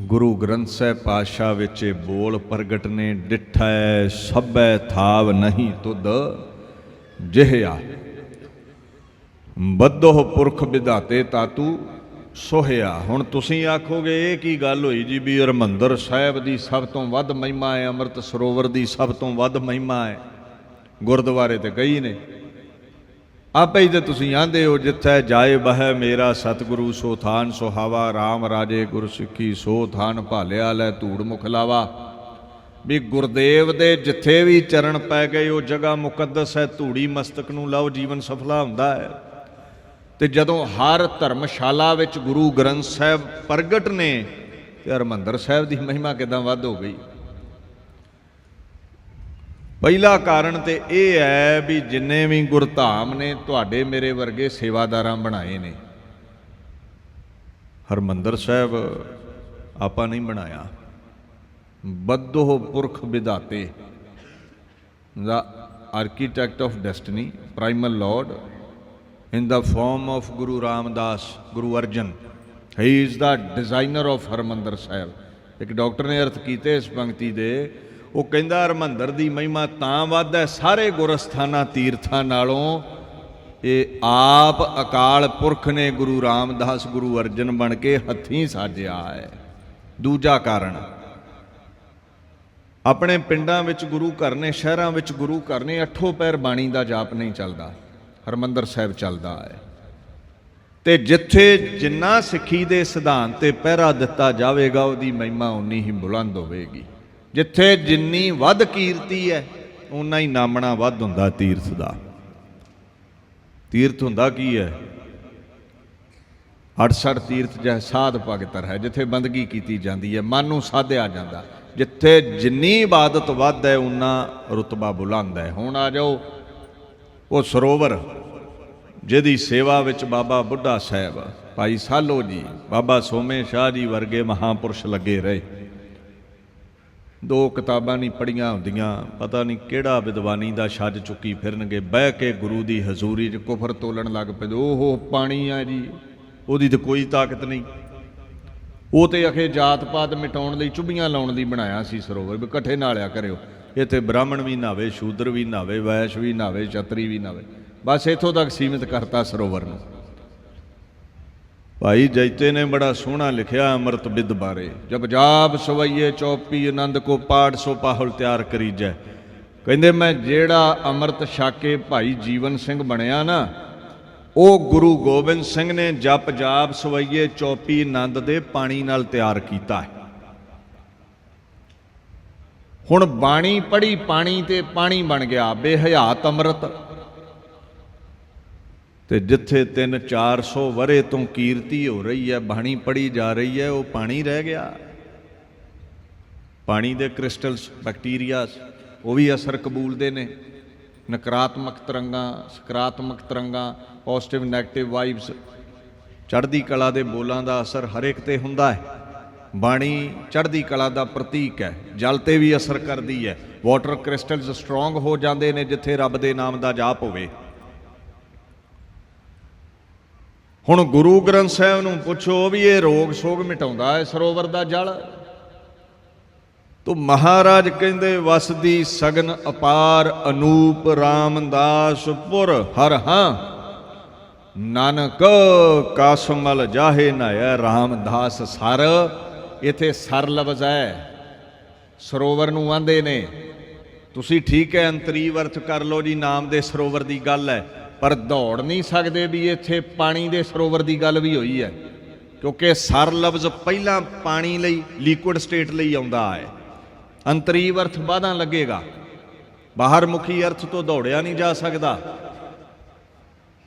ਗੁਰੂ ਗ੍ਰੰਥ ਸਾਹਿਬ ਪਾਤਸ਼ਾਹ ਵਿੱਚ ਇਹ ਬੋਲ ਪ੍ਰਗਟ ਨੇ, ਡਿਠੈ ਸਭੈ ਥਾਵ ਨਹੀਂ ਤੁਧ ਜਿਹਿਆ। ਬੱਧੋ ਪੁਰਖ ਵਿਧਾਤੇ ਤਾਤੂ ਸੋਹਿਆ। ਹੁਣ ਤੁਸੀਂ ਆਖੋਗੇ, ਇਹ ਕੀ ਗੱਲ ਹੋਈ ਜੀ ਵੀ ਹਰਮੰਦਰ ਸਾਹਿਬ ਦੀ ਸਭ ਤੋਂ ਵੱਧ ਮਹਿਮਾ ਹੈ, ਅੰਮ੍ਰਿਤ ਸਰੋਵਰ ਦੀ ਸਭ ਤੋਂ ਵੱਧ ਮਹਿਮਾ ਹੈ? ਗੁਰਦੁਆਰੇ ਤੇ ਕਈ ਨੇ। ਆਪੇ ਹੀ ਤੇ ਤੁਸੀਂ ਆਂਦੇ ਹੋ, ਜਿੱਥੇ ਜਾਏ ਬਹਿ ਮੇਰਾ ਸਤਿਗੁਰੂ, ਸੋ ਥਾਨ ਸੁਹਾਵਾ RAM ਰਾਜੇ ਗੁਰ ਸਿੱਖੀ, ਸੋ ਥਾਨ ਭਾਲਿਆ ਲੈ ਧੂੜ ਮੁਖ ਲਾਵਾ। ਵੀ ਗੁਰਦੇਵ ਦੇ ਜਿੱਥੇ ਵੀ ਚਰਨ ਪੈ ਗਏ, ਉਹ ਜਗ੍ਹਾ ਮੁਕੱਦਸ ਹੈ, ਧੂੜੀ ਮਸਤਕ ਨੂੰ ਲਾਓ, ਜੀਵਨ ਸਫਲਾ ਹੁੰਦਾ ਹੈ। ਤੇ ਜਦੋਂ ਹਰ ਧਰਮਸ਼ਾਲਾ ਵਿੱਚ ਗੁਰੂ ਗ੍ਰੰਥ ਸਾਹਿਬ ਪ੍ਰਗਟ ਨੇ, ਤੇ ਹਰਮੰਦਰ ਸਾਹਿਬ ਦੀ ਮਹਿਮਾ ਕਿਦਾਂ ਵੱਧ ਹੋ ਗਈ? ਪਹਿਲਾ ਕਾਰਨ ਤੇ ਇਹ ਹੈ ਵੀ ਜਿੰਨੇ ਵੀ ਗੁਰਧਾਮ ਨੇ ਤੁਹਾਡੇ ਮੇਰੇ ਵਰਗੇ ਸੇਵਾਦਾਰਾਂ ਬਣਾਏ ਨੇ। ਹਰਮੰਦਰ ਸਾਹਿਬ ਆਪਾਂ ਨਹੀਂ ਬਣਾਇਆ। ਬੱਧੋ ਪੁਰਖ ਵਿਧਾਤੇ ਦਾ architect of destiny primal lord in the form of Guru Ramdas, Guru Arjan. He is the designer of Harmandir Sahib. ਇੱਕ ਡਾਕਟਰ ਨੇ ਅਰਥ ਕੀਤੇ ਇਸ ਪੰਕਤੀ ਦੇ ਉਹ ਕਹਿੰਦਾ, ਹਰਮੰਦਰ ਦੀ ਮਹਿਮਾ ਤਾਂ ਵੱਧ ਹੈ, ਸਾਰੇ ਗੁਰਸਥਾਨਾਂ ਤੀਰਥਾਂ ਨਾਲੋਂ। ਇਹ ਆਪ ਅਕਾਲ ਪੁਰਖ ਨੇ ਗੁਰੂ ਰਾਮਦਾਸ, ਗੁਰੂ ਅਰਜਨ ਬਣ ਕੇ ਹੱਥੀਂ ਸਾਜਿਆ ਹੈ। ਦੂਜਾ ਕਾਰਨ ਆਪਣੇ ਪਿੰਡਾਂ ਵਿੱਚ ਗੁਰੂ ਘਰ ਨੇ, ਸ਼ਹਿਰਾਂ ਵਿੱਚ ਗੁਰੂ ਘਰ ਨੇ ਅੱਠੋ ਪੈਰ ਬਾਣੀ ਦਾ ਜਾਪ ਨਹੀਂ ਚੱਲਦਾ। ਹਰਮੰਦਰ ਸਾਹਿਬ ਚੱਲਦਾ ਹੈ। ਤੇ ਜਿੱਥੇ ਜਿੰਨਾ ਸਿੱਖੀ ਦੇ ਸਿਧਾਂਤ ਤੇ ਪਹਿਰਾ ਦਿੱਤਾ ਜਾਵੇਗਾ, ਉਹਦੀ ਮਹਿਮਾ ਉਨੀ ਹੀ ਬੁਲੰਦ ਹੋਵੇਗੀ। ਜਿੱਥੇ ਜਿੰਨੀ ਵੱਧ ਕੀਰਤੀ ਹੈ ਉਨਾ ਹੀ ਨਾਮਣਾ ਵੱਧ ਹੁੰਦਾ ਤੀਰਥ ਦਾ। ਤੀਰਥ ਹੁੰਦਾ ਕੀ ਹੈ? 68 ਤੀਰਥ ਜਹ ਸਾਧ ਭਗਤਰ ਹੈ, ਜਿੱਥੇ ਬੰਦਗੀ ਕੀਤੀ ਜਾਂਦੀ ਹੈ, ਮਨ ਨੂੰ ਸਾਧਿਆ ਜਾਂਦਾ। ਜਿੱਥੇ ਜਿੰਨੀ ਇਬਾਦਤ ਵੱਧ ਹੈ ਉਨਾ ਰਤਬਾ ਬੁਲੰਦ ਹੈ। ਹੁਣ ਆ ਜਾਓ, ਉਹ ਸਰੋਵਰ, ਜਿਹਦੀ ਸੇਵਾ ਵਿੱਚ ਬਾਬਾ ਬੁੱਢਾ ਸਾਹਿਬ ਭਾਈ ਸਾਲੋ ਜੀ, ਬਾਬਾ ਸੋਮੇ ਸ਼ਾਹ ਜੀ ਵਰਗੇ ਮਹਾਪੁਰਸ਼ ਲੱਗੇ ਰਹੇ। ਦੋ ਕਿਤਾਬਾਂ ਨਹੀਂ ਪੜੀਆਂ ਹੁੰਦੀਆਂ, ਪਤਾ ਨਹੀਂ ਕਿਹੜਾ ਵਿਦਵਾਨੀ ਦਾ ਛੱਜ ਚੁੱਕੀ ਫਿਰਨਗੇ, ਬਹਿ ਕੇ ਗੁਰੂ ਦੀ ਹਜ਼ੂਰੀ 'ਚ ਕੁਫਰ ਤੋਲਣ ਲੱਗ ਪਏ ਉਹ ਪਾਣੀ ਆ ਜੀ, ਉਹਦੀ ਤਾਂ ਕੋਈ ਤਾਕਤ ਨਹੀਂ। ਉਹ ਤੇ ਅਖੇ ਜਾਤ ਪਾਤ ਮਿਟਾਉਣ ਲਈ ਚੁੱਭੀਆਂ ਲਾਉਣ ਲਈ ਬਣਾਇਆ ਸੀ ਸਰੋਵਰ, ਵੀ ਇਕੱਠੇ ਨਾਲਿਆ ਕਰਿਓ। ਇੱਥੇ ਬ੍ਰਾਹਮਣ ਵੀ ਨਾਵੇ, ਸ਼ੂਦਰ ਵੀ ਨਾਵੇ, ਵੈਸ਼ ਵੀ ਨਾਵੇ, ਛਤਰੀ ਵੀ ਨਾਵੇ, ਬਸ ਇੱਥੋਂ ਤੱਕ ਸੀਮਿਤ ਕਰਤਾ ਸਰੋਵਰ ਨੂੰ। ਭਾਈ ਜੈਤੇ ਨੇ ਬੜਾ ਸੋਹਣਾ ਲਿਖਿਆ ਅੰਮ੍ਰਿਤ ਵਿਦ ਬਾਰੇ। ਜਬ ਜਾਪ ਸਵਈਏ ਚੌਪੀ ਆਨੰਦ ਕੋ ਪਾਠ ਸੋ ਪਾਹੁਲ ਤਿਆਰ ਕਰੀਜੈ। ਕਹਿੰਦੇ ਮੈਂ ਜਿਹੜਾ ਅੰਮ੍ਰਿਤ ਛਾਕੇ ਭਾਈ ਜੀਵਨ ਸਿੰਘ ਬਣਿਆ ਨਾ, ਉਹ ਗੁਰੂ ਗੋਬਿੰਦ ਸਿੰਘ ਨੇ ਜਪ ਜਾਪ ਸਵਈਏ ਚੌਪੀ ਆਨੰਦ ਦੇ ਪਾਣੀ ਨਾਲ ਤਿਆਰ ਕੀਤਾ ਹੈ। ਹੁਣ ਬਾਣੀ ਪੜੀ ਪਾਣੀ ਤੇ ਪਾਣੀ ਬਣ ਗਿਆ ਬੇਹਿਆਤ ਅੰਮ੍ਰਿਤ। ਤੇ ਜਿੱਥੇ 3 400 ਵਰੇ ਤੋਂ ਕੀਰਤੀ ਹੋ ਰਹੀ ਹੈ, ਬਾਣੀ ਪੜੀ ਜਾ ਰਹੀ ਹੈ, ਉਹ ਪਾਣੀ ਰਹਿ ਗਿਆ। ਪਾਣੀ ਦੇ ਕ੍ਰਿਸਟਲਸ ਬੈਕਟੀਰੀਆਸ ਉਹ ਵੀ ਅਸਰ ਕਬੂਲਦੇ ਨੇ। ਨਕਾਰਾਤਮਕ ਤਰੰਗਾਂ, ਸਕਾਰਾਤਮਕ ਤਰੰਗਾਂ ਪੋਜ਼ਿਟਿਵ 네ਗੇਟਿਵ ਵਾਈਬਸ ਚੜ੍ਹਦੀ ਕਲਾ ਦੇ ਬੋਲਾਂ ਦਾ ਅਸਰ ਹਰੇਕ ਤੇ ਹੁੰਦਾ ਹੈ। ਬਾਣੀ ਚੜ੍ਹਦੀ ਕਲਾ ਦਾ ਪ੍ਰਤੀਕ ਹੈ, ਜਲ ਤੇ ਵੀ ਅਸਰ ਕਰਦੀ ਹੈ। ਵਾਟਰ ਕ੍ਰਿਸਟਲਸ ਸਟਰੋਂਗ ਹੋ ਜਾਂਦੇ ਨੇ, ਜਿੱਥੇ ਰੱਬ ਦੇ ਨਾਮ ਦਾ ਜਾਪ ਹੋਵੇ। ਹੁਣ ਗੁਰੂ ਗ੍ਰੰਥ ਸਾਹਿਬ ਨੂੰ ਪੁੱਛੋ ਵੀ ਇਹ ਰੋਗ ਸੋਗ ਮਿਟਾਉਂਦਾ ਹੈ ਸਰੋਵਰ ਦਾ ਜਲ? ਤੋ ਮਹਾਰਾਜ ਕਹਿੰਦੇ, ਵਸਦੀ ਸਗਨ ਅਪਾਰ ਅਨੂਪ ਰਾਮਦਾਸ ਪੁਰ ਹਰ ਹਾਂ। ਨਾਨਕ ਕਾਸਮਲ ਜਾਹੇ ਨਾਇਆ ਰਾਮਦਾਸ ਸਰ, ਇਥੇ ਸਰ ਲਫ਼ਜ਼ ਹੈ ਸਰੋਵਰ ਨੂੰ ਆਂਦੇ ਨੇ, ਤੁਸੀਂ ਠੀਕ ਹੈ, ਅੰਤਰੀ ਵਰਤ ਕਰ ਲਓ ਜੀ, ਨਾਮ ਦੇ ਸਰੋਵਰ ਦੀ ਗੱਲ ਹੈ। ਪਰ ਦੌੜ ਨਹੀਂ ਸਕਦੇ ਵੀ ਇੱਥੇ ਪਾਣੀ ਦੇ ਸਰੋਵਰ ਦੀ ਗੱਲ ਵੀ ਹੋਈ ਹੈ, ਕਿਉਂਕਿ ਸਰ ਲਫ਼ਜ਼ ਪਹਿਲਾਂ ਪਾਣੀ ਲਈ ਲਿਕੁਇਡ ਸਟੇਟ ਲਈ ਆਉਂਦਾ ਹੈ। ਅੰਤਰੀਵ ਅਰਥ ਬਾਦਾਂ ਲੱਗੇਗਾ। ਬਾਹਰ ਮੁਖੀ ਅਰਥ ਤੋਂ ਦੌੜਿਆ ਨਹੀਂ ਜਾ ਸਕਦਾ।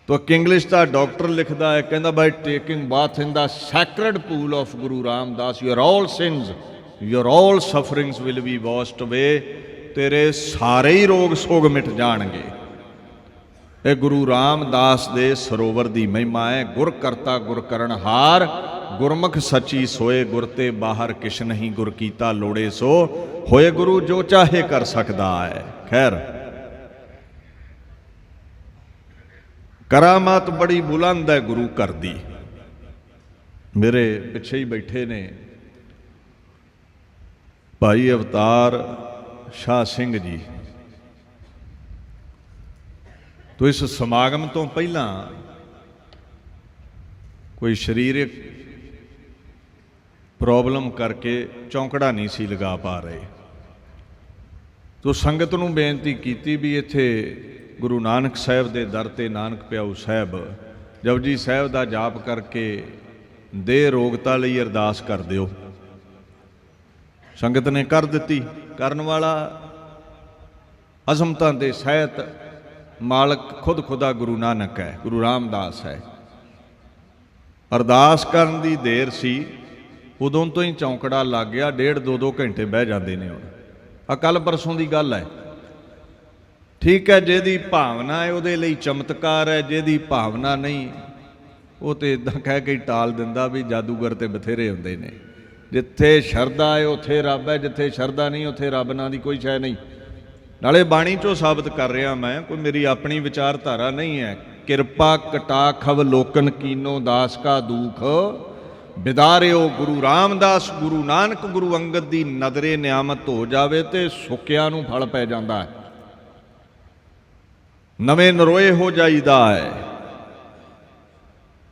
ਤੋ ਇੰਗਲਿਸ਼ ਦਾ ਡਾਕਟਰ ਲਿਖਦਾ ਹੈ, ਕਹਿੰਦਾ by taking bath in the sacred pool of Guru Ramdas your all sins your all sufferings will be washed away ਤੇਰੇ ਸਾਰੇ ਹੀ ਰੋਗ ਸੋਗ ਮਿਟ ਜਾਣਗੇ। ਇਹ ਗੁਰੂ ਰਾਮਦਾਸ ਦੇ ਸਰੋਵਰ ਦੀ ਮਹਿਮਾ ਹੈ। ਗੁਰ ਕਰਤਾ, ਗੁਰ ਕਰਨ ਹਾਰ। ਗੁਰਮੁਖ ਸੱਚੀ ਸੋਏ, ਗੁਰ ਤੇ ਬਾਹਰ ਕਿਛ ਨਹੀਂ, ਗੁਰ ਕੀਤਾ ਲੋੜੇ ਸੋ। ਹੋਏ ਗੁਰੂ ਜੋ ਚਾਹੇ ਕਰ ਸਕਦਾ ਹੈ। ਖੈਰ। ਕਰਾਮਾਤ ਬੜੀ ਬੁਲੰਦ ਹੈ ਗੁਰੂ ਘਰ ਦੀ। ਮੇਰੇ ਪਿੱਛੇ ਹੀ ਬੈਠੇ ਨੇ ਭਾਈ ਅਵਤਾਰ ਸ਼ਾਹ ਸਿੰਘ ਜੀ। ਤੋ ਇਸ ਸਮਾਗਮ ਤੋਂ ਪਹਿਲਾਂ ਕੋਈ ਸਰੀਰਕ ਪ੍ਰੋਬਲਮ ਕਰਕੇ ਚੌਂਕੜਾ ਨਹੀਂ ਸੀ ਲਗਾ ਪਾ ਰਹੇ। ਤੋ ਸੰਗਤ ਨੂੰ ਬੇਨਤੀ ਕੀਤੀ ਵੀ ਇੱਥੇ ਗੁਰੂ ਨਾਨਕ ਸਾਹਿਬ ਦੇ ਦਰ ਤੇ ਨਾਨਕ ਪਿਆਉ ਸਾਹਿਬ ਜਪਜੀ ਸਾਹਿਬ ਦਾ ਜਾਪ ਕਰਕੇ ਦੇਹ ਰੋਗਤਾ ਲਈ ਅਰਦਾਸ ਕਰ ਦਿਓ। ਸੰਗਤ ਨੇ ਕਰ ਦਿੱਤੀ। ਕਰਨ ਵਾਲਾ ਅਜ਼ਮਤਾਂ ਦੇ ਸਹਿਤ ਮਾਲਕ ਖੁਦ ਖੁਦਾ ਗੁਰੂ ਨਾਨਕ ਹੈ, ਗੁਰੂ ਰਾਮਦਾਸ ਹੈ। ਅਰਦਾਸ ਕਰਨ ਦੀ ਦੇਰ ਸੀ, ਉਦੋਂ ਤੋਂ ਹੀ ਚੌਂਕੜਾ ਲੱਗ ਗਿਆ, ਡੇਢ ਦੋ ਦੋ ਘੰਟੇ ਬਹਿ ਜਾਂਦੇ ਨੇ ਹੁਣ। ਆ ਕੱਲ ਪਰਸੋਂ ਦੀ ਗੱਲ ਹੈ। ਠੀਕ ਹੈ, ਜਿਹਦੀ ਭਾਵਨਾ ਹੈ ਉਹਦੇ ਲਈ ਚਮਤਕਾਰ ਹੈ, ਜਿਹਦੀ ਭਾਵਨਾ ਨਹੀਂ, ਉਹ ਤੇ ਇਦਾਂ ਕਹਿ ਕੇ ਹੀ ਟਾਲ ਦਿੰਦਾ ਵੀ ਜਾਦੂਗਰ ਤੇ ਬਥੇਰੇ ਹੁੰਦੇ ਨੇ। ਜਿੱਥੇ ਸ਼ਰਧਾ ਹੈ, ਉੱਥੇ ਰੱਬ ਹੈ, ਜਿੱਥੇ ਸ਼ਰਧਾ ਨਹੀਂ, ਉੱਥੇ ਰੱਬ ਨਾਂ ਦੀ ਕੋਈ ਸ਼ੈ ਨਹੀਂ। ਨਾਲੇ ਬਾਣੀ ਚੋਂ ਸਾਬਤ ਕਰ ਰਿਹਾ ਮੈਂ, ਕੋਈ ਮੇਰੀ ਆਪਣੀ ਵਿਚਾਰਧਾਰਾ ਨਹੀਂ ਹੈ। ਕਿਰਪਾ ਕਟਾਖਵ ਲੋਕਨ ਕੀਨੋ ਦਾਸ ਕਾ ਦੂਖ। ਬਿਦਾਰਿਓ ਗੁਰੂ ਰਾਮਦਾਸ, ਗੁਰੂ ਨਾਨਕ, ਗੁਰੂ ਅੰਗਦ ਦੀ ਨਦਰੇ ਨਿਆਮਤ ਹੋ ਜਾਵੇ ਤੇ ਸੁੱਕਿਆਂ ਨੂੰ ਫਲ ਪੈ ਜਾਂਦਾ ਹੈ। ਨਵੇਂ ਨਰੋਏ ਹੋ ਜਾਈਦਾ ਹੈ।